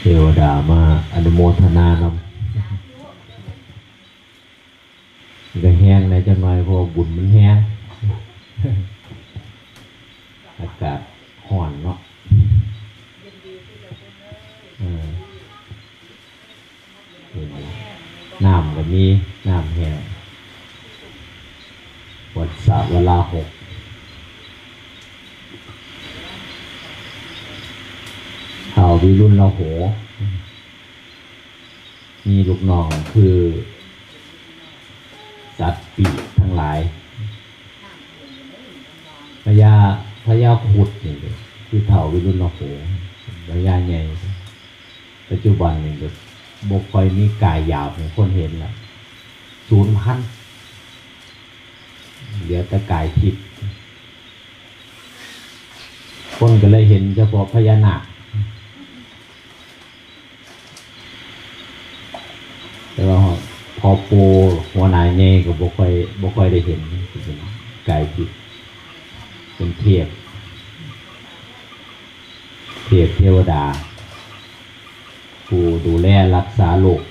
เทวดามาอนุโมทนานำมันก็แห้งในจังหน่อยพราะว่าบุญมันแห้งอากาศห่อนเนาะน้ำก็มีน้ำแห้งวัดสระเวลาหก ข่าววิรุณละโห มีลูกน้องคือสัตว์ปีกทั้งหลายพญาพญาขุดนี่เลยคือเถ่าวิรุณละโหพญาใหญ่ปัจจุบันนี่ก็บกคอยมีกายหยาบของคนเห็นแล้วศูนย์พันเหลือแต่กายทิพย์คนก็เลยเห็นเฉพาะพญานาค แต่ว่า พอโปหัวหนายเน่ก็บ่ค่อยบ่ค่อยได้เห็นเป็นกายจิตเป็นเทพเทพเทวดาผู้ดูแลรักษาโลก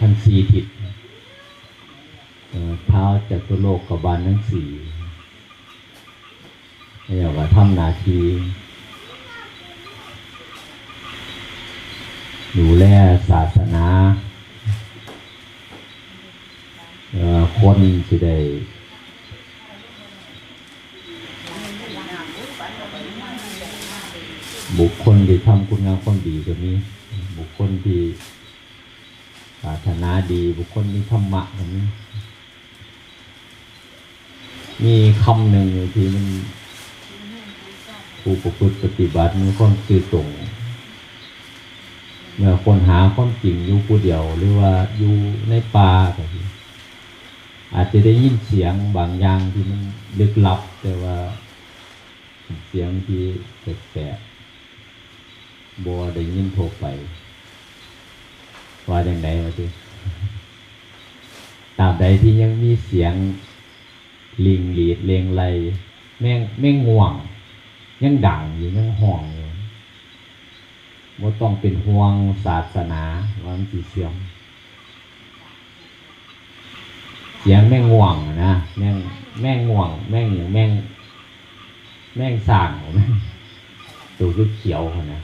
ทั้งสี่ทิศเท้าจัตุโลกกบาลทั้งสี่เรียกว่าทำนาทีดูแลศาสนา คนสิได้บุคคลที่ทำคุณงามความดีก็มีบุคคลที่ปรารถนาดี บุคคลที่ธรรมะก็มีมีคำหนึ่งที่มันผู้ประพฤติปฏิบัติมีความซื่อตรงเมื่อคนหาความจริงอยู่ผู้เดียว หรือว่าอยู่ในป่าก็ อาจจะได้ยินเสียงบางอย่างที่มันลึกลับ แต่ว่าเสียงที่แปลกๆบัวได้ยินโทรไป ว่าอย่างไรวะทีตาบใดที่ยังมีเสียงลิงหลีดเลงไรแม่งแม่งง่วง ยังดังอยู่ยังห้องอยู่ว่าต้องเป็นห่วงศาสนาว่ามันสิเสื่อม เสียงแม่งง่วงอะนะแม่งแม่งง่วง แม่งอย่างแม่ง แม่งสั่งแม่งตัวคือเขียวๆอะนะ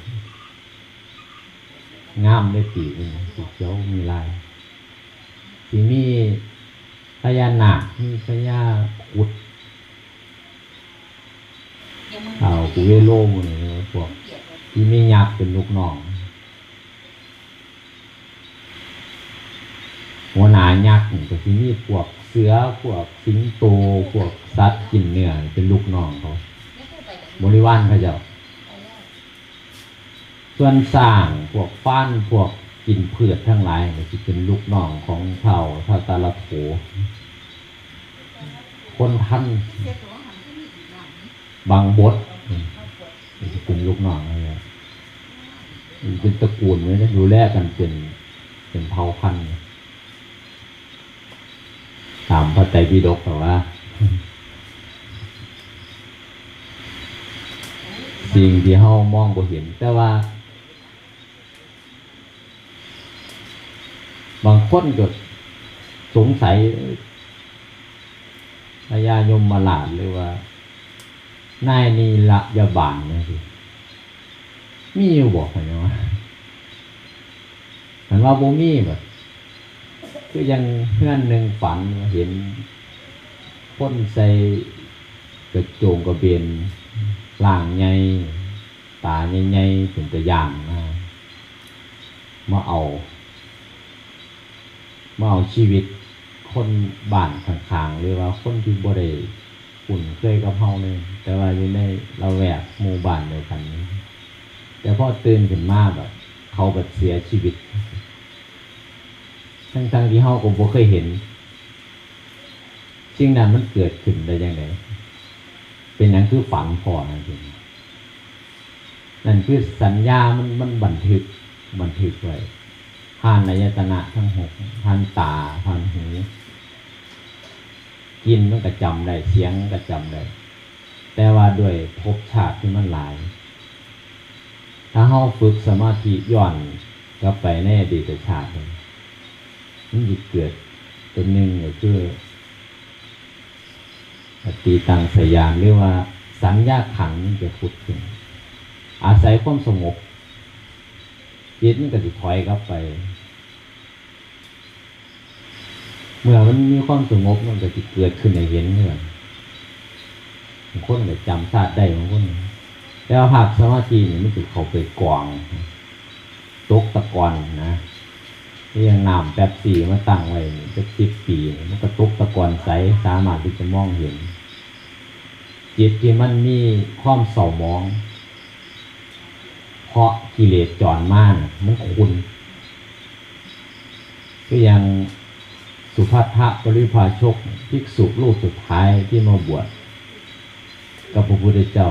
งามได้ปีกมันสีเขียวมีลายสีมีพญานาคมีพญาขุดเอากุเวโลหมดเลยพวกที่มียักษ์เป็นลูกน้อง หัวหน้า ยักษ์นี่ก็สิมีพวกเสือพวกสิงโตพวกสัตว์กินเนื้อนี่เป็นลูกน้องเขาบริวารเขาเจ้า ส่วนสร้างพวกฟ้านพวกกินพืชทั้งหลายก็สิเป็นลูกน้องของเผ่าทาตาลโถคนท่านบางบดอืมก็สิเป็นลูกน้องอะไรเป็นตระกูลเลยนะดูแลกันเป็นเป็นเผ่าพันธุ์ ถามพระไตรปิฎกแต่ว่า สิ่งที่เฮามองบ่เห็น แต่ว่า บางคนก็สงสัยพญายมมาลาดหรือว่า นายนีละยาบานนะสิมีอยู่บอกกันว่ามันว่าบ่มีแบบ คือยังเพื่อนหนึ่งฝันเห็นพ่นใส่กระโจงกระเบนล่างใหญ่ตาใหญ่ๆเป็นตัวอย่างมามาเอา มาเอาชีวิตคนบ้านข้างๆหรือว่าคนที่บ่ได้อุ่นเคยกับเฮาเลยแต่ว่าอยู่ในละแวกหมู่บ้านเดียวกันนี้แต่พอตื่นขึ้นมาแบบเขาแบบเสียชีวิต ทั้งๆที่เฮาก็บ่เคยเห็นสิ่งนั้นมันเกิดขึ้นได้ยังไงเป็นอย่างคือฝันพอนั่นเองนั่นคือสัญญามันมันบันทึกบันทึกไว้ผ่านอายตนะทั้งหกผ่านตาผ่านหูกินมันก็จำได้เสียงก็จำได้แต่ว่าด้วยภพชาติที่มันหลาย ถ้าเฮาฝึกสมาธิย้อนกลับไปในอดีตชาติเนี่ย มันจะเกิดตัวหนึ่งก็คืออตีตังสยานหรือว่า สัญญาขันมันจะพุดขึ้น อาศัยความสงบจิตมันก็จะถอยกลับไป เมื่อมันมีความสงบมันก็จะเกิดขึ้นในเห็นเนื่อนบางคนก็จำชาติได้บางคนแต่ว่าภาคสมาธินี่มันจะเข้าไปกวางตกตะกอนนะ ที่ยังนำแป๊บสีมาตั้งไว้จะสิบปีมันก็ตกตะกอนใสสามารถที่จะมองเห็นจิตที่มันมีความเศร้ามอง เพราะกิเลสจรมากมันคุณก็ยังสุภัททะปริภาชกภิกษุรูปสุดท้ายที่มาบวชกับพระพุทธเจ้า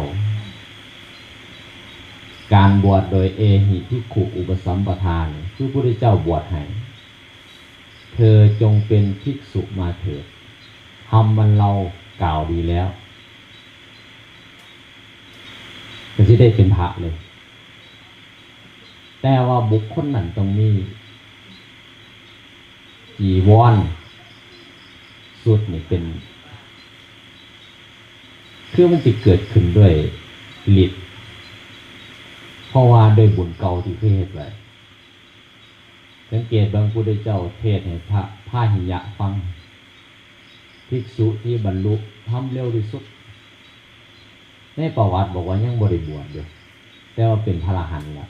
การบวชโดยเอหิพิกขุอุปสัมปทานคือพระพุทธเจ้าบวชให้เธอจงเป็นภิกษุมาเถิดทำมันเรากล่าวดีแล้วก็จะได้เป็นพระเลย แต่ว่าบุคคลนั้นต้องมีจีวรสุดนี่เป็น คือมันจะเกิดขึ้นด้วยฤทธิ์ ราะว่าด้วยบุญเก่าที่เคยเฮ็ดไว้สังเกตบางพุทธเจ้าเทศให้พระพาหิยะฟังภิกษุที่บรรลุทำเร็วที่สุด ในประวัติบอกว่ายังบริบวชอยู่แต่ว่าเป็นพระรหันแล้ว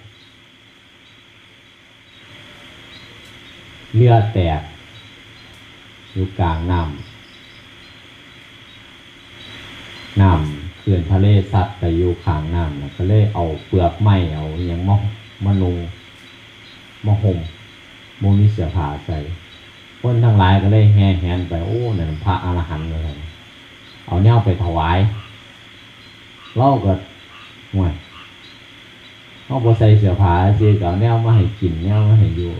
เรือแตก อยู่กลางน้ำน้ำ ขื่อนทะเลสัตว์ไปอยู่ข้างน้ำนะก็เลยเอาเปลือกไม้เอาอหยังมะมะนุงมะหมโมมีเสือผาใส่คนทั้งหลายก็เลยแห่แหนไปโอ้นั่นพระอรหันต์เลยเอาเนี่ยไปถวายเล่าก็ห่วยเขาบอใส่เสือผาเสียกับแนวมาให้กินแนวมาให้อยู่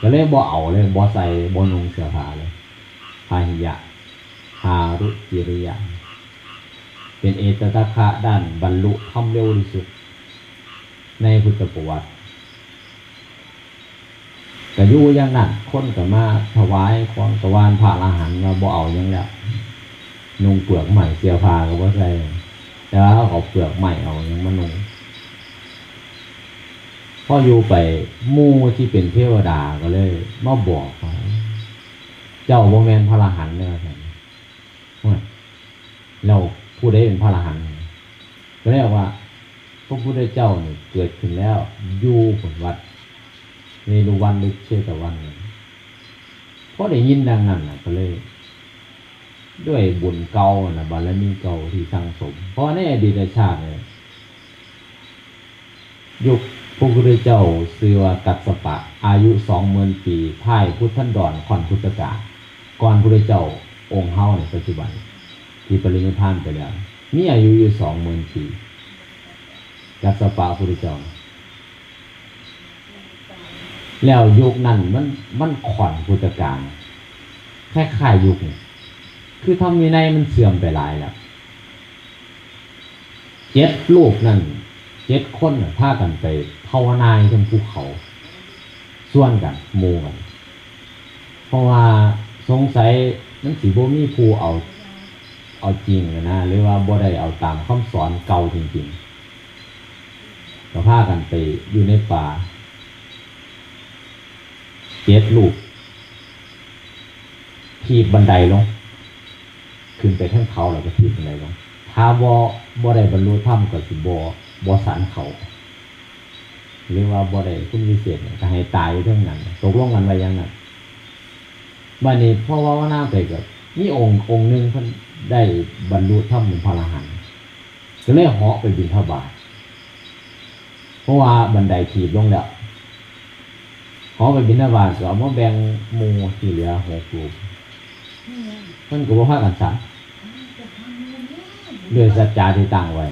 ก็เลยบ่เอาเลยบ่ใส่บ่นุงเสือผาเลยพาหิยะฮารุจิริยะ เป็นเอตตะคะด้านบรรลุทำเร็วที่สุด ในพุทธประวัติก็อยู่ย่างนั้นคนก็มาถวายควงตะวานพระอรหันต์มาบ่เอายังแล้วนุ่งเปลือกใหม่เสื้อผ้าก็บ่ใส่แต่ว่าเขาเอเปลือกใหม่เอายังมานุ่งพออยู่ไปมู่ที่เป็นเทวดาก็เลยมาบอกว่าเจ้าโมแมนพระอรหันต์เนี่ยครับว่าเรา ผู้ใดเป็นพระอรหันต์ก็เรียกว่าพระพุทธเจ้าเนี่ยเกิดขึ้นแล้วอยู่ผลวัดเวรุวันหรือเชตวันเพราะได้ยินดังนั้นนะก็เลย ด้วยบุญเก่านะบารมีเก่าที่สั่งสม เพราะในอดีตชาติเนี่ยยุคพระพุทธเจ้าซื้อว่ากัสสปะ อายุสองหมื่นปีพ่ายพุทธันดรขอนพุทธกาก่อนพระพุทธเจ้าองค์เฮาในปัจจุบัน ที่ปรินิพานไปแล้ว มีอายุอยู่สองหมื่นปีกัสสปะพระพุทธเจ้าแล้วยุคนั้นมันมันขอนพุทธกาลคล้ายๆยุคนี้คือทำวินัยมันเสื่อมไปหลายแล้วเจ็ดลูกนั่นเจ็ดคนน่ะพากันไปภาวนายบนภูเขา ส่วนกันหมู่กัน เพราะว่าสงสัยมันสีโบมีผู้เอา เอาจริงอะนะหรือว่าบ่ได้เอาตามคำสอนเก่าจริงๆก็พากันไปอยู่ในป่าเจ็ดลูกทีบบันไดลง ขึ้นไปทั้งเขาแล้วก็ทีบบันไดลงถ้าบ่บ่ได้บรรลุธรรมก็สิบ่บ่สันเขาหรือว่าบ่ได้คุณวิเศษเนี่ยก็ให้ตายอยู่เท่านั้นตกลงกันไว้ย่างนั้นบัดนี้พ่อว่าว่าหน้าไปก็มีองค์องค์หนึ่งเพิ่น ได้บรรลุธรรมเป็นพระอรหันต์ก็เลยเหาะไปบิณฑบาตเพราะว่าบันไดถีบลงแล้วเหาะไปบิณฑบาตก็เอามาแบ่งมูที่เหลือหกกลุ่มเพิ่นก็บ่พากันสันด้วยสัจจาที่ตั้งไว้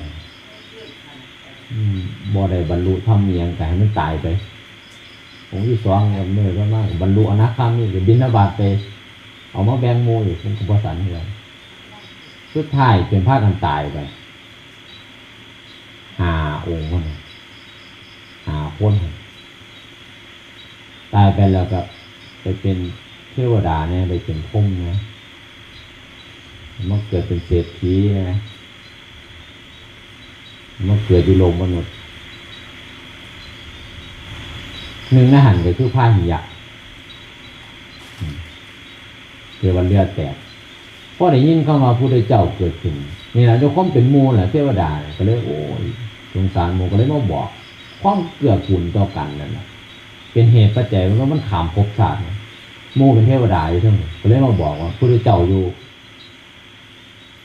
บ่ได้บรรลุธรรมอิหยังก็ให้มันตายไปผมที่สองก็เมื่อก็มากบรรลุอนาคามีก็บินบาตไป เอามาแบ่งหมู่อยู่ผมก็บ่สันเลย สุดท้ายเป็นพากันตายไปหาองค์คนหาคนตายไปแล้วก็ไปเป็นเทวดาเนี่ยไปเป็นพรหมนะมาเกิดเป็นเศรษฐีนะมาเกิดอยู่ลกมนุษย์หนึ่งในหันก็คือผ้าหิยะอืมเทวันเลือดแตก พอได้ยินเข้ามาผู้ใดเจ้าเกิดขึ้นนี่แหละด้วยความเป็นมูแหละเทวดาเนี่ยก็เลยโอ้ยสงสารมูก็เลยมาบอกความเกื้อกูลต่อกันนั่นแหละเป็นเหตุปัจจัยว่ามันขามภพศาสตร์มูเป็นเทวดาอยู่ทั้งหมดก็เลยมาบอกว่าผู้ใดเจ้าอยู่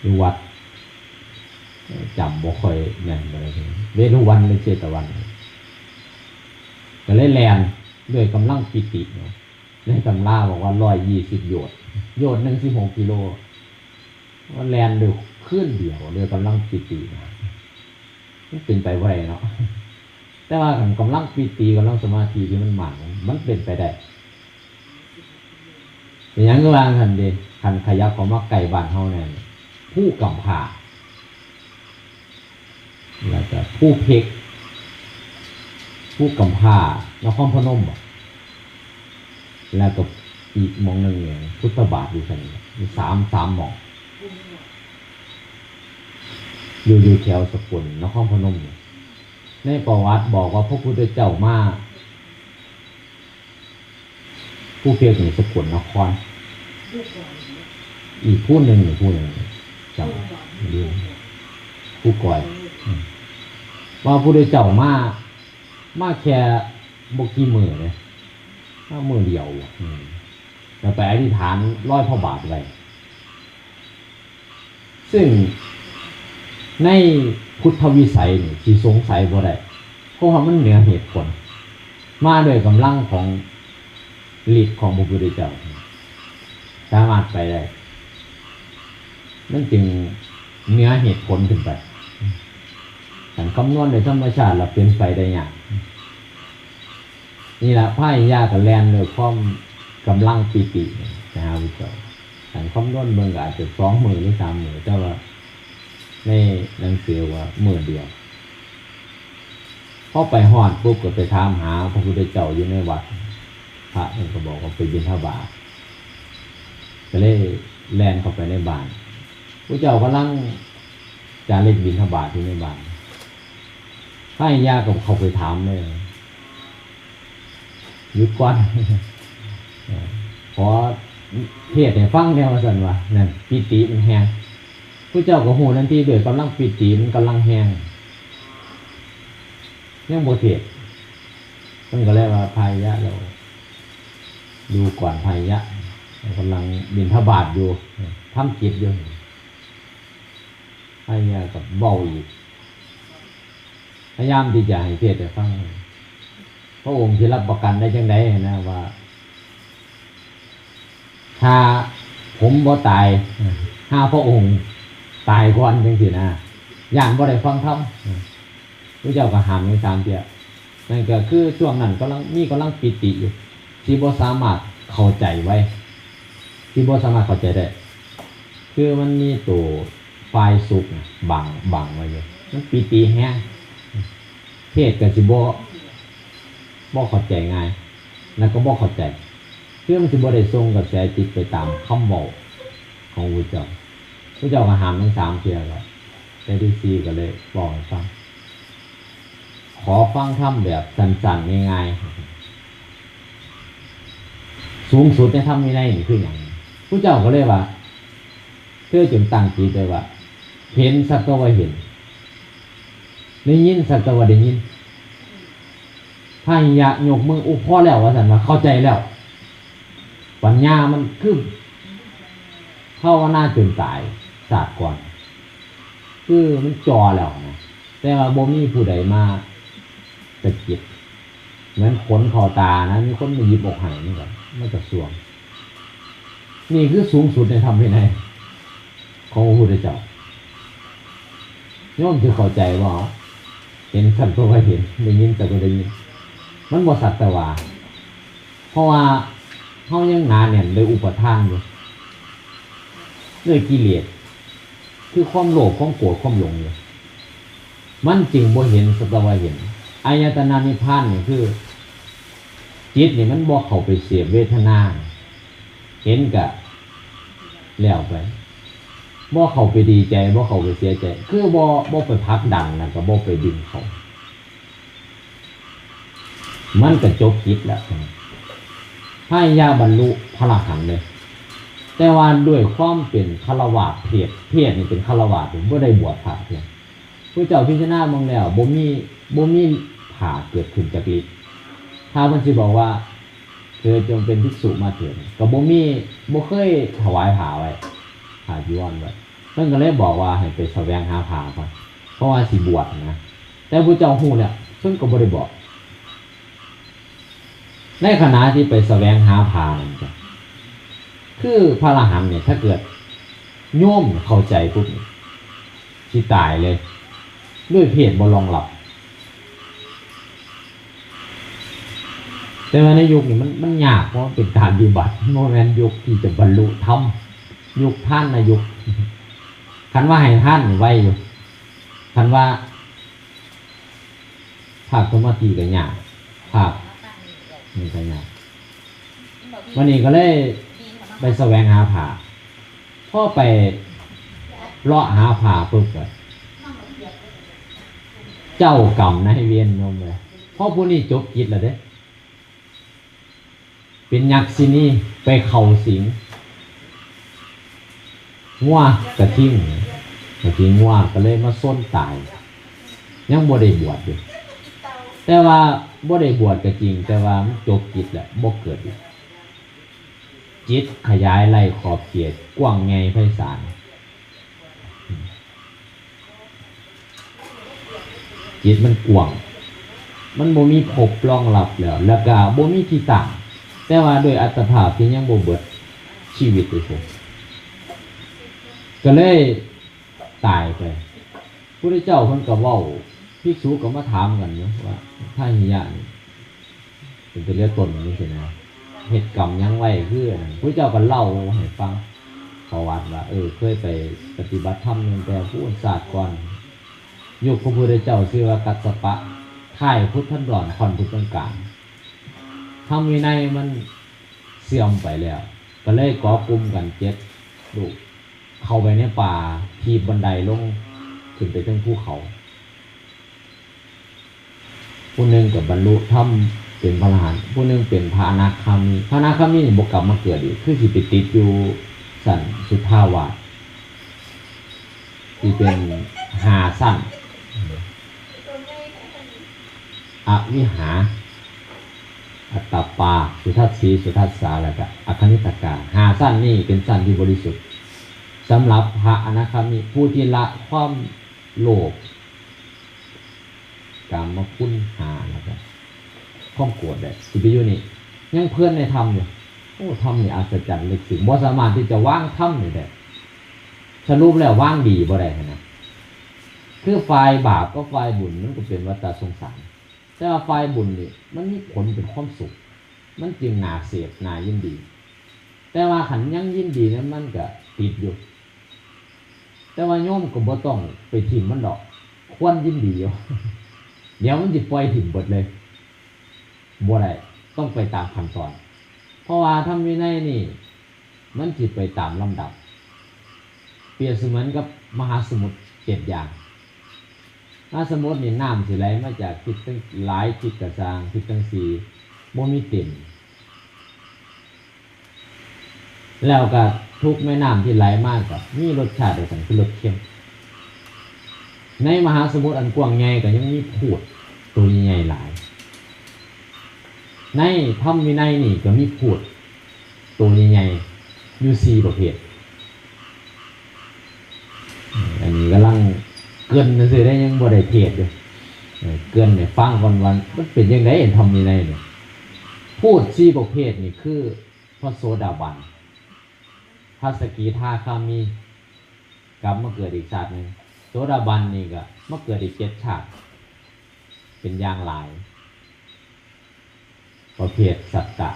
อยู่วัดจำบ่ค่อยแน่นอะไรทีเวรุวันเลยเจตวันก็เลยแลนด้วยกำลังปิติเนาะในตำราบอกว่าร้อยยี่สิบโยชน์โยชน์หนึ่งสิบหกกิโล ว่าแลนด้วยขึ้นเดียวด้วยกำลังปิตินะมันเป็นไปไรเนาะแต่ว่าคันกำลังปิติกำลังสมาธิที่มันหมันมันเป็นไปได้อย่างนั้นก็วางคันเดคันขยับของมาไก่บานเฮาเนี่ยผู้กำพร้าแล้วก็ผู้เพกผู้กำพร้านครพนมแล้วก็อีกมองหนึ่งเนี่ยพุทธบาทอยู่กันมีสามสามหมอง อยู่อยู่แถวสกุลนครพนมเนี่ยในประวัติบอกว่าพระพุทธเจ้ามาผู้เพียงสกุลนคร อีกผู้หนึ่งผู้หนึ่งจำดูผู้ก่อยว่าผู้ใดเจ้ามามาแค่บกี่มือเลยมามือเดียวแล้วไปอธิษฐานร้อยพระบาทไว้ซึ่ง ในพุทธวิสัยนี่ที่สงสัยบ่ได้เพราะว่ามันเหนือเหตุผล มาด้วยกำลังของฤทธิ์ของพระพุทธเจ้าสามารถไปได้นั่นจึงเหนือเหตุผลขึ้นไปการคำนวณโดยธรรมชาติเราเป็นไปได้ยากนี่แหละไพ่ยากับแลนเลยความกำลังปีตินะฮะวิจารณ์การคำนวณเมืองอาจจะสองหมื่นหรือสามหมื่นแต่ว่า ในหนังสือว่ามื่นเดียวพอไปหอดปุ๊บก็ไปถามหาพระพุทธเจ้าอยู่ในวัด พระท่านก็บอกว่าไปบิณฑบาตก็เลยแลนเข้าไปในบ้านพระเจ้ากำลังจาริกบิณฑบาตที่ในบ้านให้ยากับเขาไปถามเลยยุดก่อนขอเทศให้ฟังแนวสันว่านั่นปิติมันแหง ผู้เจ้าก็หูนั่นที่เดือดกำลังปิติมันกำลังแหงยังโมเทศมันก็เลยกว่าพายะเราดูก่อนพายะกำลังบินทบาทอยู่ทำจิตอยู่พายะกับเบาอีกพยายามที่จะให้เทศให้ฟังพระองค์ที่รับประกันได้จังไดนะว่า ถ้าผมบ่ตายถ้าพระองค์ ตายก่อนจังสินะย่านบ่ได้ฟังธรรมพระเจ้าก็ห้ามในสามเดียนั่นก็คือช่วงนั้นกำลังมีกำลังปิติอยู่ที่บ่สามารถเข้าใจไว้ ที่บ่สามารถเข้าใจได้ คือมันมีตัวไฟสุกบังบังไว้อยู่มันปิติแห้งเทศกับสิบ่บ่เข้าใจง่ายแล้วก็บ่เข้าใจเพื่อมันสิบ่ได้ส่งกระแสจิตไปตามคำบอกของพระเจ้า พระเจ้าก็หามทั้งสามเทียแล้วแต่ที่สี่ก็เลยบอกฟัง ขอฟังธรรมแบบสั้นๆง่ายๆสูงสุดในธรรมวินัยนี่คืออย่างพระเจ้าก็เลยว่าเพื่อจึงตั้งจิตไปว่า เห็นสักก็ว่าเห็นได้ยินสักต่ว่าได้ยินพายะยกมืออุพอแล้วว่าสันว่าเข้าใจแล้ว ปัญญามันคือเข้าว่าน่าจนตาย ศาสตร์ก่อนคือมันจอแล้วนะแต่ว่าบ่มีผู้ใดมาตะกิดเหมือนขนคอตานะมีคนมาหยิบอกหายนี่ก่อนไม่กระสวง นี่คือสูงสุดในธรรมวินัยของพระพุทธเจ้าโยมจะเข้าใจว่าเห็นสัตว์ก็เห็นได้ยินแต่ก็ได้ยิน มันบ่สัตว์แต่ว่าเพราะว่าเขายังหนาเนี่ยเลยอุปทานอยู่เลยกิเลส คือความโลภความโกรธความหลงอยู่มันจึงบ่เห็นสัตวาเห็นอายตนะนิพานนี่คือ จิตนี่มันบ่เข้าไปเสียเวทนา เห็นกะแล้วไปบ่เข้าไปดีใจบ่เข้าไปเสียใจ คือบ่บ่ไปพักดันแล้วก็บ่ไปดึงเขา มันก็จบจิตแล้วพายยาบรรลุพระอรหันเลย แต่ว่าด้วยความเป็นฆราวาสเพศเพศนี่เป็นฆราวาสผมบ่ได้บวชพระเพียงพระเจ้าพิจารณาเมืองแล้วบ่มีบ่มีผ่าเกิดขึ้นจากฤทธิ์ถ้าเพิ่นสิบอกว่า เธอจงเป็นภิกษุมาเถิดก็บ่มีบ่เคยถวายผ้าไว้ผ้าจีวรไว้เพิ่นก็เลยบอกว่าให้ไปแสวงหาผ้าก่อนเพราะว่าสิบวชนะแต่พระเจ้าฮู้แล้วเพิ่นก็บ่ได้บอกในขณะที่ไปแสวงหาผ้านั่นจ้ะ คือพระอรหันต์เนี่ยถ้าเกิดโยมเข้าใจปุ๊บนี่ตายเลย ด้วยเพศบ่รองรับ แต่ว่าในยุคนี้มันมันยากเพราะเป็นการปฏิบัติโมเมนยุคที่จะบรรลุธรรมยุคท่านนะยุคคันว่าให้ท่านไว้อยู่คันว่าภาคสมาธิก็ยากภาคนี่ก็ยากวันนี้ก็เลย ไปแสวงหาผ่าพ่อไปเลาะหาผ่าปุ๊บก็เจ้ากรรมนายเวียนโยมเลยพราะผู้นี้จบกิจแล้วเด้ เป็นยักษ์สินี่ไปเข่าสิงงัวกระทิ่งกระทิ่งงัวก็เลยมาส้นตาย ยังบ่ได้บวชอยู่แต่ว่าบ่ได้บวชก็จริง แต่ว่ามันจบจิตแหละบ่เกิดอีก จิตขยายไล่ขอบเขตกว้างไงไพศาลจิตมันกว้าง มันบ่มีภพรองรับแล้วแล้วก็บ่มีที่ตั้งแต่ว่าโดยอัตภาพที่ยังบ่เบิดชีวิตเลยก็เลยตายไปพระเจ้าเพิ่นก็เว้าภิกษุก็มาถามกันเนาะว่าถ้าหิยะนี่เป็นตัวเรียกตนนี่สินะ เหตุกรรมยังไว้คืออันพระเจ้าก็เล่าให้ฟังประวัติว่าเออเคยไปปฏิบัติธรรมแต่ผู้ศาสตร์ก่อนยุคพระพุทธเจ้าชื่อว่ากัสสปะค่ายพุทธันดรคอนพุทธังการทำวินัยมันเสื่อมไปแล้ว ก็เลยก่อกลุ่มกันเจ็ดลูกเข้าไปในป่าทีบบันไดลงขึ้นไปถึงภูเขาผู้หนึ่งกับบรรลุธรรม เป็นพระอรหันต์ผู้หนึ่งเป็นพระอนาคามีพระอนาคามีนี่บกกลับมาเกิดอีกคือสิไปติดอยู่สันสุทาวาที่เป็นหาสั้นอวิหา อัตตาปา สุทัศสีสุทัศสาแล้วก็อคนิตกาหาสั้นนี่เป็นสั้นที่บริสุทธิ์สำหรับพระอนาคามีผู้ที่ละความโลภกามมาคุณหา ความกรธได้สิไปอยู่นี่ยังเพื่อนในธรรมอยู่โอ้ธรรมนี่อัศจรรย์เลยสิบ่สามารถที่จะว่างธรรมนี่ได้สรุปแล้วว่างดีบ่ได้นะคือไฟบาปก็ไฟบุญมันก็เป็นวัฏสงสารแต่ว่าไฟบุญนี่มันมีผลเป็นความสุข มันจึงหนาเสียบนายินดี แต่ว่าขันยังยินดีนั้นมันก็ติดอยู่ แต่ว่าโยมก็บ่ต้องไปถิ่มมันดอก ควรยินดีอยู่เดี๋ยวมันจะปล่อยถิ่มหมดเลย บ่ได้ต้องไปตามขั้นตอน เพราะว่าทำวินัยนี่ มันจิตไปตามลำดับ เปรียบเสมือนกับมหาสมุทรเจ็ดอย่างมหาสมุทรนี่น้ำสิไหลมาจากทิศตั้งหลายทิศกระจางทิศตั้งสี่บ่มีเต็มแล้วก็ทุกแม่น้ำที่ไหลมากกับมีรสชาติเดียวกันคือรสเค็ม ในมหาสมุทรอันกว้างใหญ่ก็ยังมีพูดตัวใหญ่หลาย ในธรรมวินัยนี่ก็มีพูดตัวใหญ่ๆอยู่สี่ประเภทอันนี้กำลังเกินซื่อๆได้ยังบ่ได้เทศอยู่เออเกินเนี่ยฟังวันวันๆมันเป็นยังไงทำยังไงเนี่ยพูดสี่ประเภทนี่คือพระโสดาบันพระสกีทาคามีกลับมาเกิดอีกชาติหนึ่งโสดาบันนี่ก็มาเกิดอีกเจ็ดชาติ เป็นอย่างหลาย ประเภทสัตตะ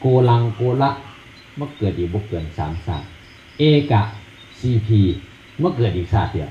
โกลังโกละมาเกิดอีกบุกเกินสามชาติเอกะซีพีมาเกิดอีกชาติเดียว